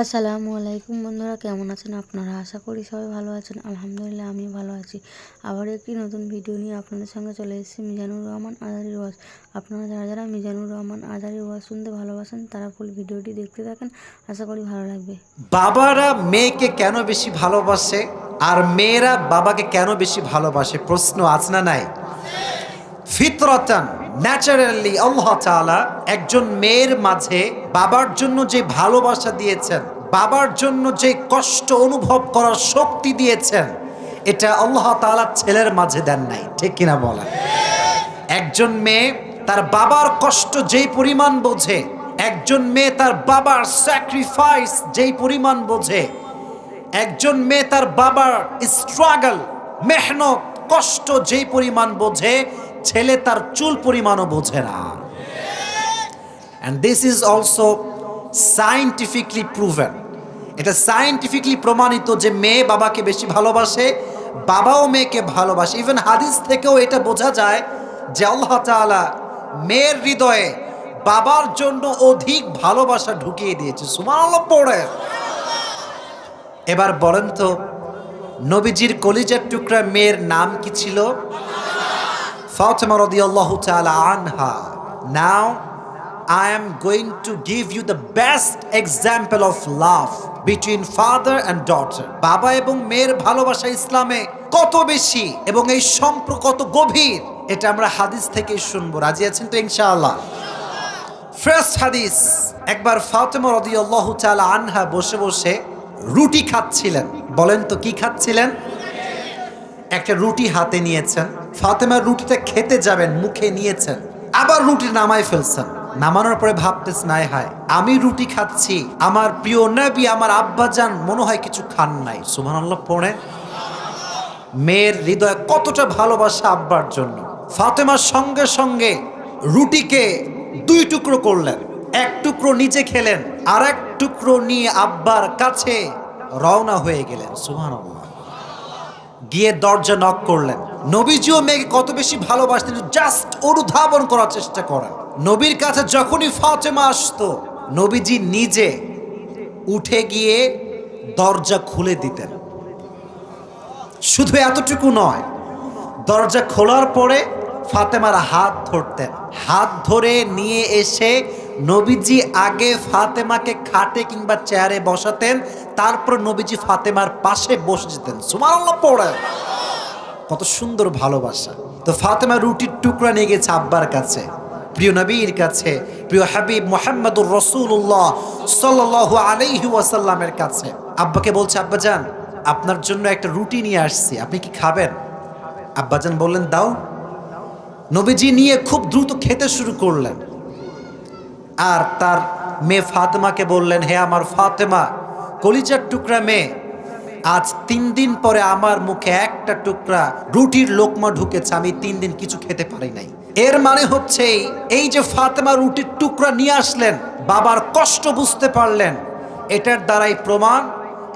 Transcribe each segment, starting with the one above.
আসসালামু আলাইকুম বন্ধুরা, কেমন আছেন আপনারা? আশা করি সবাই ভালো আছেন। আলহামদুলিল্লাহ আমি ভালো আছি। আবার একটি নতুন ভিডিও নিয়ে আপনাদের সঙ্গে চলে এসেছি, মিজানুর রহমান আজারি ওয়াজ। আপনারা যারা যারা মিজানুর রহমান আজারি ওয়াজ শুনতে ভালোবাসেন, তারা ফুল ভিডিওটি দেখতে থাকেন। আশা করি ভালো লাগবে। বাবারা মেয়েকে কেন বেশি ভালোবাসে? আর মেয়েরা বাবাকে কেন বেশি ভালোবাসে? প্রশ্ন আছে না নাই। ফিতরতান ন্যাচারালি আল্লাহ তাআলা একজন মেয়ের মাঝে বাবার জন্য যে ভালোবাসা দিয়েছেন, বাবার জন্য যে কষ্ট অনুভব করার শক্তি দিয়েছেন, এটা আল্লাহ তাআলা ছেলের মাঝে দেন নাই, ঠিক কিনা বলেন? একজন মেয়ে তার বাবার কষ্ট যেই পরিমাণ বোঝে, একজন মেয়ে তার বাবার স্যাক্রিফাইস যেই পরিমাণ বোঝে, একজন মেয়ে তার বাবার স্ট্রাগল মেহনত, কষ্ট যেই পরিমাণ বোঝে, ছেলে তার চুল পরিমাণও বোঝে না। And this is also scientifically proven এটা সায়েন্টিফিকলি প্রমাণিত যে মেয়ে বাবাকে বেশি ভালোবাসে, বাবাও মেয়েকে ভালোবাসে। ইভেন হাদিস থেকেও এটা বোঝা যায় যে আল্লাহ তাআলা মেয়ের হৃদয়ে বাবার জন্য অধিক ভালোবাসা ঢুকিয়ে দিয়েছে। সুমান পড়ে এবার বলেন তো, নবীজির কলিজার টুকরা মেয়ের নাম কি ছিল? ফাতেমা রাদিয়াল্লাহু তাআলা আনহা। নাও I am going to give you the best example of love between father and daughter. বাবা এবং মেয়ের ভালোবাসা ইসলামে কত বেশি এবং এই সম্পর্ক কত গভীর, এটা আমরা হাদিস থেকে শুনব। রাজি আছেন তো ইনশাআল্লাহ? ফার্স্ট হাদিস, একবার ফাতেমা রাদিয়াল্লাহু তাআলা আনহা বসে বসে রুটি খাচ্ছিলেন। বলেন তো কি খাচ্ছিলেন? একটা রুটি হাতে নিয়েছেন। ফাতেমা রুটিটা খেতে যাবেন, মুখে নিয়েছেন। আবার রুটি নামায় ফেলছেন। নামানোর পরে ভাবতেছেন নাই হায়, আমি রুটি খাচ্ছি, আমার প্রিয় নবী, আমার আব্বাজান, মনে হয় কিছু খান নাই। সুবহানাল্লাহ, পড়ে। মেয়ের হৃদয়ে কতটা ভালোবাসা আব্বার জন্য। ফাতেমার সঙ্গে সঙ্গে রুটিকে দুই টুকরো করলেন। এক টুকরো নিচে খেলেন, আর এক টুকরো নিয়ে আব্বার কাছে রওনা হয়ে গেলেন, সুবহানাল্লাহ। গিয়ে দরজা নক করলেন। নবীজিও মেয়েকে কত বেশি ভালোবাসতেন জাস্ট অনুধাবন করার চেষ্টা করেন। নবীর কাছে যখনই ফাতেমা আসতো, নবীজি নিজে উঠে গিয়ে দরজা খুলে দিতেন। শুধু এতটুকু নয়, দরজা খোলার পরে ফাতেমার হাত ধরতেন। হাত ধরে নিয়ে এসে নবীজি আগে ফাতেমাকে খাটে কিংবা চেয়ারে বসাতেন, তারপর নবীজি ফাতেমার পাশে বসে যেতেন। সুমারাল্লাহ পড়ে। কত সুন্দর ভালোবাসা। তো ফাতেমা রুটির টুকরা নিয়ে গেছে আব্বার কাছে, প্রিয় নবীর কাছে, প্রিয় হাবিব মোহাম্মদুর রসুল্লাহ সাল্লাহ আলাইহি ওয়াসাল্লামের কাছে। আব্বাকে বলছে আব্বাজান আপনার জন্য একটা রুটি নিয়ে আসছি, আপনি কি খাবেন? আব্বাজান বললেন, দাও। নবীজি নিয়ে খুব দ্রুত খেতে শুরু করলেন। আর তার মেয়ে ফাতেমাকে বললেন, হে আমার ফাতেমা, কলিজার টুকরা মেয়ে, আজ তিন দিন পরে আমার মুখে একটা টুকরা রুটির লোকমা ঢুকেছে, আমি তিন দিন কিছু খেতে পারি নাই। এর মানে হচ্ছে এই যে ফাতেমা রুটির টুকরা নিয়ে আসলেন, বাবার কষ্ট বুঝতে পারলেন, এটার দ্বারাই প্রমাণ,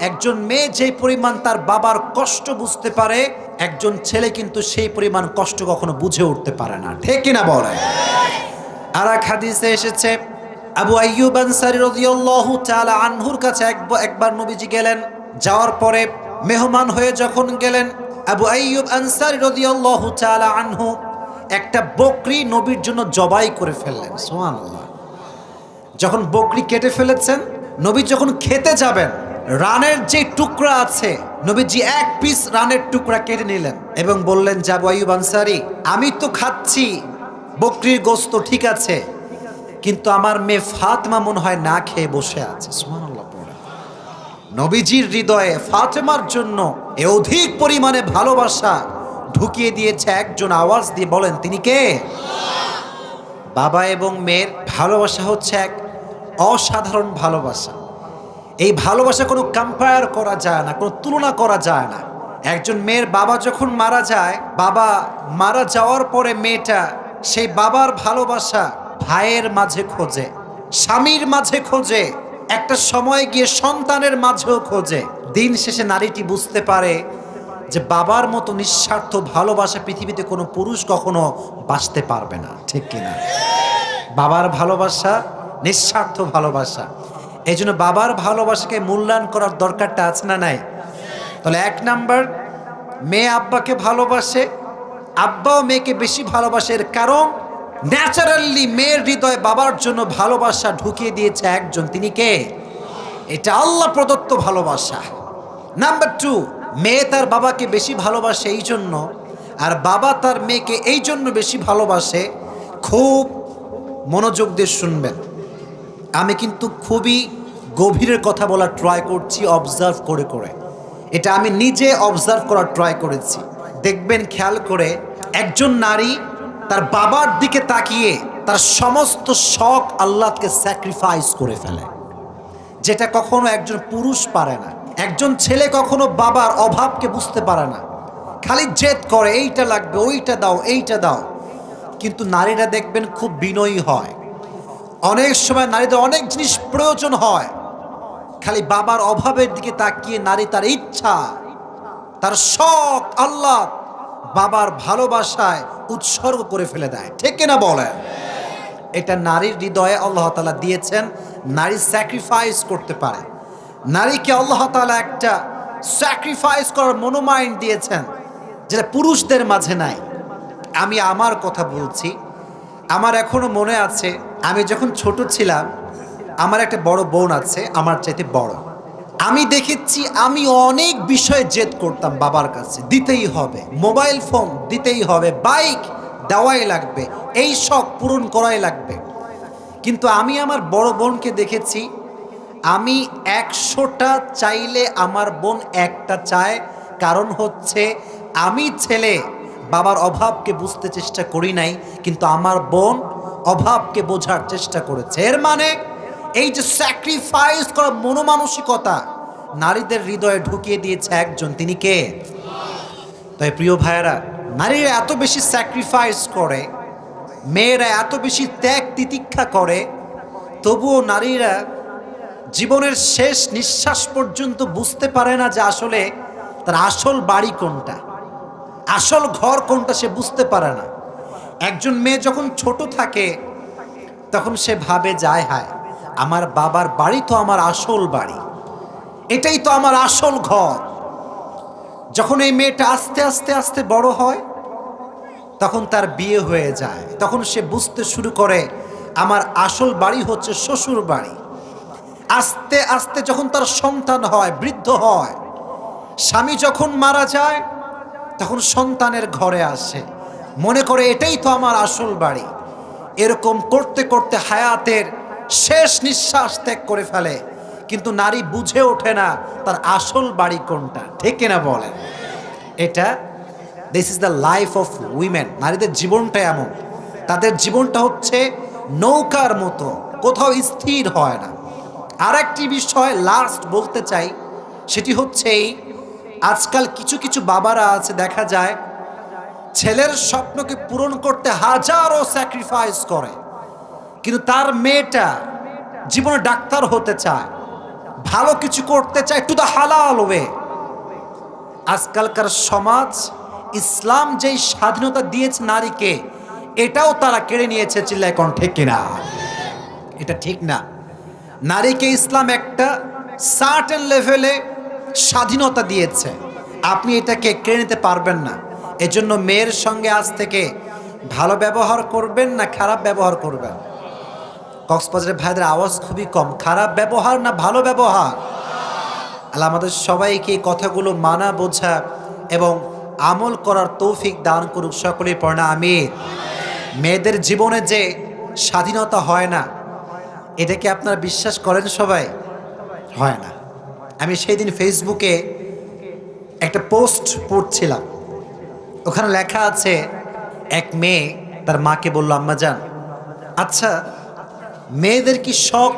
একজন মেয়ে যে পরিমাণ তার বাবার কষ্ট বুঝতে পারে, একজন ছেলে কিন্তু সেই পরিমাণ কষ্ট কখনো বুঝে উঠতে পারে না। ঠিক কিনা বলে আর এক হাদিসে এসেছে আবু আইয়ুব আনসারী রাদিয়াল্লাহু তাআলা আনহুর কাছে একব- একবার নবীজি গেলেন। যাওয়ার পরে মেহমান হয়ে যখন গেলেন, আবু আইয়ুব আনসারী রাদিয়াল্লাহু তাআলা আনহু একটা বকরি নবীর জন্য জবাই করে ফেললেন। সুবহানাল্লাহ। যখন বকরি কেটে ফেলেছেন, নবী যখন খেতে যাবেন, রানের যে টুকরা আছে, নবীজি এক পিস রানের টুকরা কেটে নিলেন এবং বললেন যাব আইয়ুব আনসারি, আমি তো খাচ্ছি, বকরির গোস্ত ঠিক আছে কিন্তু আমার মেয়ে ফাতেমা মনে হয় না খেয়ে বসে আছে। নবীজির হৃদয়ে ফাতেমার জন্য এ অধিক পরিমাণে ভালোবাসা ঢুকিয়ে দিয়েছে একজন আওয়াজ দিয়ে বলেন, তিনি কে? বাবা এবং মেয়ের ভালোবাসা হচ্ছে এক অসাধারণ ভালোবাসা। এই ভালোবাসা কোনো কম্পেয়ার করা যায় না, কোনো তুলনা করা যায় না। একজন মেয়ের বাবা যখন মারা যায়, বাবা মারা যাওয়ার পরে মেয়েটা সেই বাবার ভালোবাসা ভাইয়ের মাঝে খোঁজে, স্বামীর মাঝে খোঁজে, একটা সময় গিয়ে সন্তানের মাঝেও খোঁজে। দিন শেষে নারীটি বুঝতে পারে যে বাবার মতো নিঃস্বার্থ ভালোবাসা পৃথিবীতে কোনো পুরুষ কখনো বাঁচতে পারবে না। ঠিক কিনা বাবার ভালোবাসা, নিঃস্বার্থ ভালোবাসা। এই জন্য বাবার ভালোবাসাকে মূল্যায়ন করার দরকারটা আছে না নাই? তাহলে এক নাম্বার, মেয়ে আব্বাকে ভালোবাসে, আব্বাও মেয়েকে বেশি ভালোবাসে। এর কারণ ন্যাচারালি মেয়ের হৃদয়ে বাবার জন্য ভালোবাসা ঢুকিয়ে দিয়েছে একজন। তিনি কে? এটা আল্লাহ প্রদত্ত ভালোবাসা। নাম্বার টু মেয়ে তার বাবাকে বেশি ভালোবাসে এই জন্য, আর বাবা তার মেয়েকে এই জন্য বেশি ভালোবাসে, খুব মনোযোগ দিয়ে শুনবেন। আমি কিন্তু খুবই গভীরের কথা বলার ট্রাই করছি অবজার্ভ করে করে। এটা আমি নিজে অবজার্ভ করার ট্রাই করেছি। দেখবেন, খেয়াল করে একজন নারী তার বাবার দিকে তাকিয়ে তার সমস্ত শখ আল্লাহকে স্যাক্রিফাইস করে ফেলে। যেটা কখনো একজন পুরুষ পারে না। একজন ছেলে কখনো বাবার অভাবকে বুঝতে পারে না। খালি জেদ করে, এইটা লাগবে, ওইটা দাও, এইটা দাও। কিন্তু নারীরা দেখবেন খুব বিনয়ী হয়। অনেক সময় নারীদের অনেক জিনিস প্রয়োজন হয়। খালি বাবার অভাবের দিকে তাকিয়ে নারী তার ইচ্ছা, তার শখ আল্লাহ বাবার ভালোবাসায় উৎসর্গ করে ফেলে দেয়। ঠিক কিনা বলেন? এটা নারীর হৃদয়ে আল্লাহ তালা দিয়েছেন, নারী স্যাক্রিফাইস করতে পারে। নারীকে আল্লাহ তালা একটা স্যাক্রিফাইস করার মনোমাইন্ড দিয়েছেন, যেটা পুরুষদের মাঝে নাই। আমি আমার কথা বলছি, আমার এখনও মনে আছে, আমি যখন ছোট ছিলাম, আমার একটা বড় বোন আছে, আমার চাইতে বড়। আমি দেখেছি, আমি অনেক বিষয়ে জেদ করতাম বাবার কাছে। দিতেই হবে। মোবাইল ফোন দিতেই হবে। বাইক দেওয়াই লাগবে। এই শখ পূরণ করাই লাগবে। কিন্তু আমি আমার বড় বোনকে দেখেছি, আমি একশোটা চাইলে আমার বোন একটা চায়। কারণ হচ্ছে, আমি ছেলে, বাবার অভাবকে বুঝতে চেষ্টা করি নাই, কিন্তু আমার বোন অভাবকে বোঝার চেষ্টা করেছে। এর মানে এই যে স্যাক্রিফাইস করা মনোমানসিকতা, নারীদের হৃদয়ে ঢুকিয়ে দিয়েছে একজন। তিনি কে? তাই প্রিয় ভাইয়েরা, নারীরা এত বেশি স্যাক্রিফাইস করে, মেয়েরা এত বেশি ত্যাগ তিতিক্ষা করে, তবুও নারীরা জীবনের শেষ নিঃশ্বাস পর্যন্ত বুঝতে পারে না যে আসলে তার আসল বাড়ি কোনটা, আসল ঘর কোনটা সে বুঝতে পারে না। একজন মেয়ে যখন ছোট থাকে, তখন সে ভাবে, যায় হায়। আমার বাবার বাড়ি তো আমার আসল বাড়ি। এটাই তো আমার আসল ঘর। যখন এই মেয়েটা আস্তে আস্তে আস্তে বড় হয়, তখন তার বিয়ে হয়ে যায়। তখন সে বুঝতে শুরু করে, আমার আসল বাড়ি হচ্ছে শ্বশুর বাড়ি। আস্তে আস্তে যখন তার সন্তান হয়, বৃদ্ধ হয়, স্বামী যখন মারা যায়, তখন সন্তানের ঘরে আসে। মনে করে এটাই তো আমার আসল বাড়ি। এরকম করতে করতে হায়াতের শেষ নিঃশ্বাস ত্যাগ করে ফেলে। কিন্তু নারী বুঝে ওঠে না তার আসল বাড়ি কোনটা। ঠিক কিনা বলেন? এটা this is the life of women নারীদের জীবনটা এমন। তাদের জীবনটা হচ্ছে নৌকার মতো, কোথাও স্থির হয় না। আর একটি বিষয় লাস্ট বলতে চাই, সেটি হচ্ছে এই, আজকাল কিছু কিছু বাবারা আছে, দেখা যায়, ছেলের স্বপ্নকে পূরণ করতে হাজারো স্যাক্রিফাইস করে। কিন্তু তার মেয়েটা জীবনে ডাক্তার হতে চায়, ভালো কিছু করতে চায় টু দ্য হালাল ওয়ে আজকালকার সমাজ ইসলাম যেই স্বাধীনতা দিয়েছে নারীকে, এটাও তারা কেড়ে নিয়েছে চিল্লায় কণ্ঠে কিনা। এটা ঠিক না। নারীকে ইসলাম একটা সার্টেন লেভেলে স্বাধীনতা দিয়েছে। আপনি এটাকে কেড়ে নিতে পারবেন না। এজন্য মেয়ের সঙ্গে আজ থেকে ভালো ব্যবহার করবেন না খারাপ ব্যবহার করবেন? কক্সবাজারের ভাইদের আওয়াজ খুবই কম। খারাপ ব্যবহার না ভালো ব্যবহার? আল্লাহ আমাদের সবাইকে কথাগুলো মানা, বোঝা এবং আমল করার তৌফিক দান করুক। সকলের পড়না আমি মেয়েদের জীবনে যে স্বাধীনতা হয় না, এটা কি আপনারা বিশ্বাস করেন সবাই? হয় না। আমি সেই দিন ফেসবুকে একটা পোস্ট পড়ছিলাম। ওখানে লেখা আছে, এক মেয়ে তার মাকে বলল, আম্মা, যান। আচ্ছা মেয়েদের কি শখ?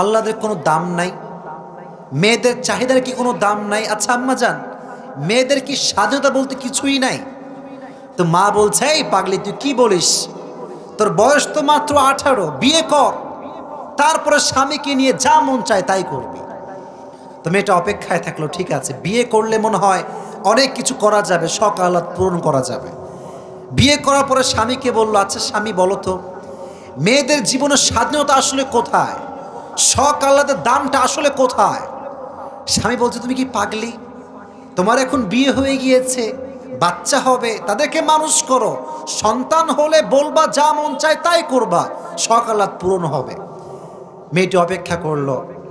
আল্লাহদের কোনো দাম নাই। মেয়েদের চাহিদার কি কোনো দাম নাই? আচ্ছা আম্মা যান, মেয়েদের কি স্বাধীনতা বলতে কিছুই নাই? তো মা বলছে, এই পাগলি, তুই কি বলিস? তোর বয়স তো মাত্র আঠারো, বিয়ে কর। তারপরে স্বামীকে নিয়ে যা মন চায় তাই করবি। তো মেয়েটা অপেক্ষায় থাকল, ঠিক আছে, বিয়ে করলে মনে হয় অনেক কিছু করা যাবে আহ্লাদ পূরণ করা যাবে। বিয়ে করার পরে স্বামীকে বলল আচ্ছা স্বামী বলো তো। মেয়েদের জীবনের স্বাধীনতা আসলে কোথায়? শখ, আহ্লাদের দামটা আসলে কোথায়? স্বামী বলছে, তুমি কি পাগলি? তোমার এখন বিয়ে হয়ে গিয়েছে, বাচ্চা হবে, তাদেরকে মানুষ করো। সন্তান হলে বলবা যা মন চায় তাই করবা, শখ, আহ্লাদ পূরণ হবে। মেয়েটি অপেক্ষা করল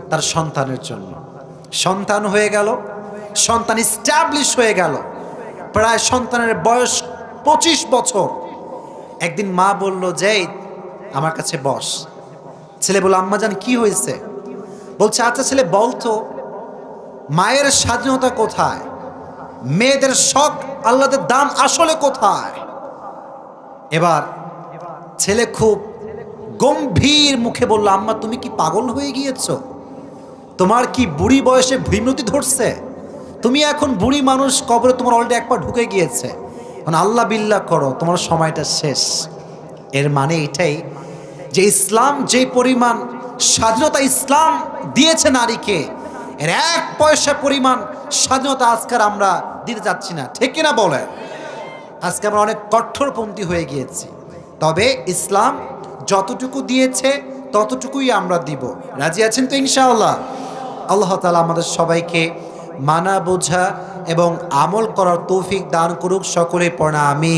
তার সন্তানের জন্য। সন্তান হয়ে গেল, সন্তান স্ট্যাবলিশ হয়ে গেল। প্রায় সন্তানের বয়স পঁচিশ বছর। একদিন মা বলল যে আমার কাছে বস। ছেলে বলল আম্মাজান কি হয়েছে? বলছে আচ্ছা ছেলে বলতো মায়ের স্বাধীনতা কোথায়? মেয়েদের শখ আল্লাদের দাম আসলে কোথায়? এবার ছেলে খুব গম্ভীর মুখে বলল, আম্মা, তুমি কি পাগল হয়ে গিয়েছো? তোমার কি বুড়ি বয়সে ভীমরতি ধরছে? তুমি এখন বুড়ি মানুষ, কবরে তোমার অলরেডি একবার ঢুকে গিয়েছে। এখন আল্লাহ বিল্লাহ করো, তোমার সময়টা শেষ। এর মানে এটাই যে ইসলাম যে পরিমাণ স্বাধীনতা ইসলাম দিয়েছে নারীকে, এর এক পয়সা পরিমাণ স্বাধীনতা আজকাল আমরা দিতে যাচ্ছি না। ঠিক কিনা বলে আজকে আমরা অনেক কঠোরপন্থী হয়ে গিয়েছি। তবে ইসলাম যতটুকু দিয়েছে, ততটুকুই আমরা দিব। রাজি আছেন তো ইনশাআল্লাহ? আল্লাহ তালা আমাদের সবাইকে মানা, বোঝা এবং আমল করার তৌফিক দান করুক সকলে পড়া আমি